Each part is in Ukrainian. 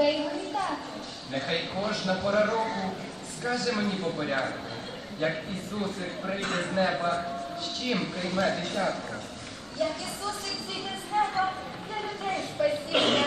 Буде його вітати? Нехай кожна пора року скаже мені по порядку, як Ісусик прийде з неба, з чим прийме дитятко. Як Ісусик зійде з неба для людей спасіння,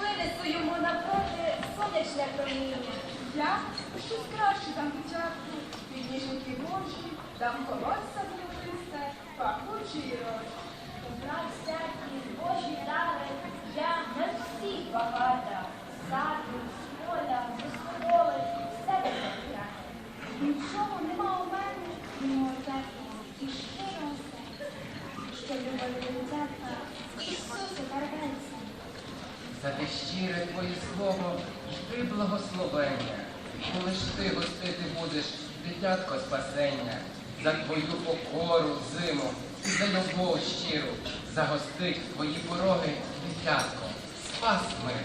винесу йому напроти сонячне проміння. Я щось краще дам дитятку, підніженьки Божі, дам колодця зробисте, пахучий рот. Добра всякі Божі дари, я не всіх багата. Саду, поля, безподоли, все добре. Нічого нема у мене, мимо теплого і щирого серця, що любить дитятка Ісуса Парвенця. За те щире твоє слово жди благословення, коли ж ти гостити будеш дитятко спасення, за твою покору зиму і за любов щиру, загостить твої пороги дитятко, спас мир.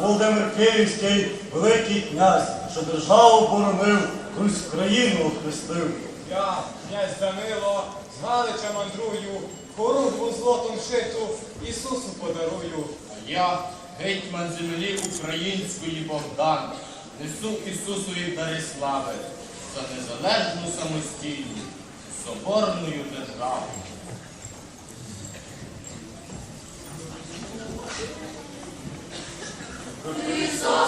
Володимир Київський, великий князь, що державу боронив, Русь країну охрестив. Я, князь Данило, з Галича мандрую, хоругву злотом шиту Ісусу подарую. А я, гетьман землі української Богдан, несу Ісусові дари слави за незалежну самостійну, соборну державу. Ісус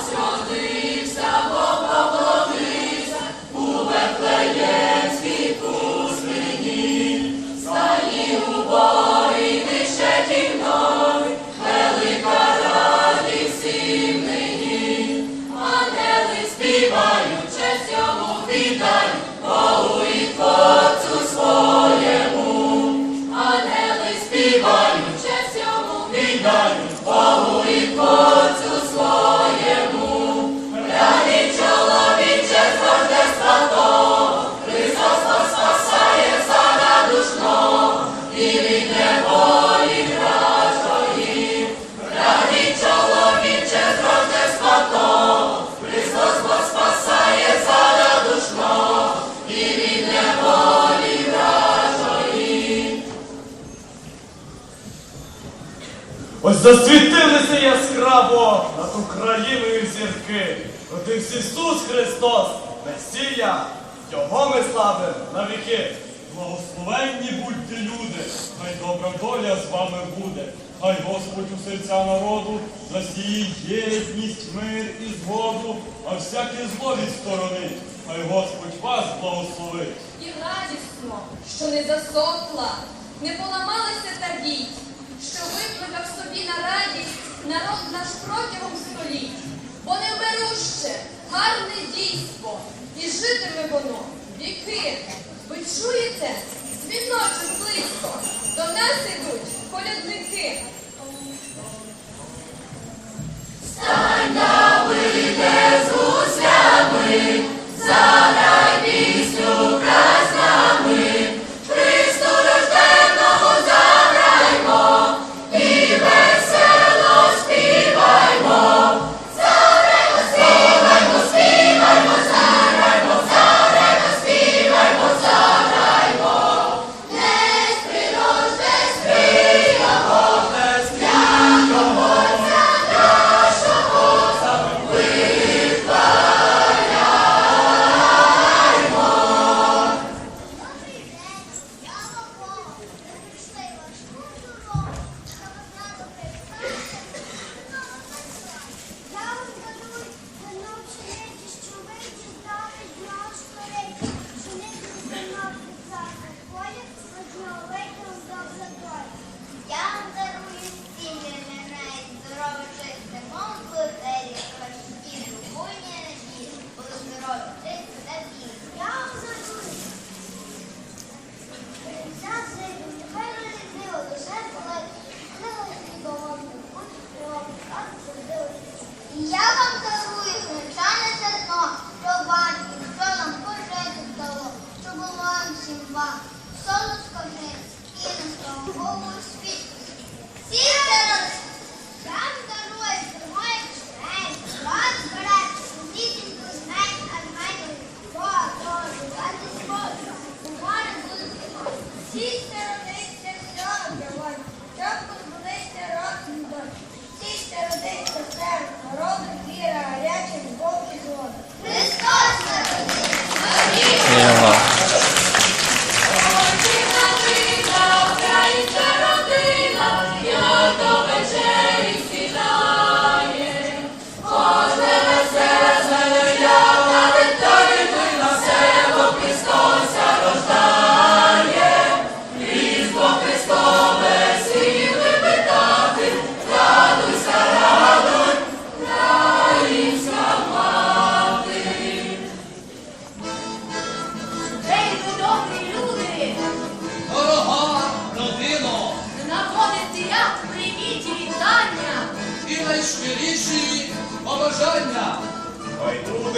Ось засвітилися яскраво над Україною зірки. Родився Ісус Христос, Месія, Його ми славимо на віки. Благословенні будьте люди, хай добра доля з вами буде. Хай Господь у серця народу засіє єдність, мир і згоду, а всяке зло відсторонить. Хай Господь вас благословить. І радісно, що не засохла, не поламалася та діть, що викликав собі на радість народ наш протягом століть, бо невмируще, гарне дійство, і житиме воно віки. Ви чуєте? Дзвіночок близько, до нас ідуть колядники.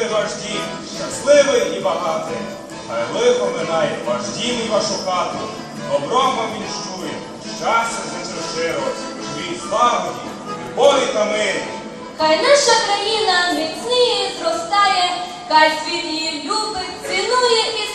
Буде ваш дім, щасливий і багатий. Хай лихо минає ваш дім і вашу хату. Добром вам вінчує, щастя зачерширо, живіть злагоді, любові та мирі. Хай наша країна міцніє зростає, хай світ її любить, цінує і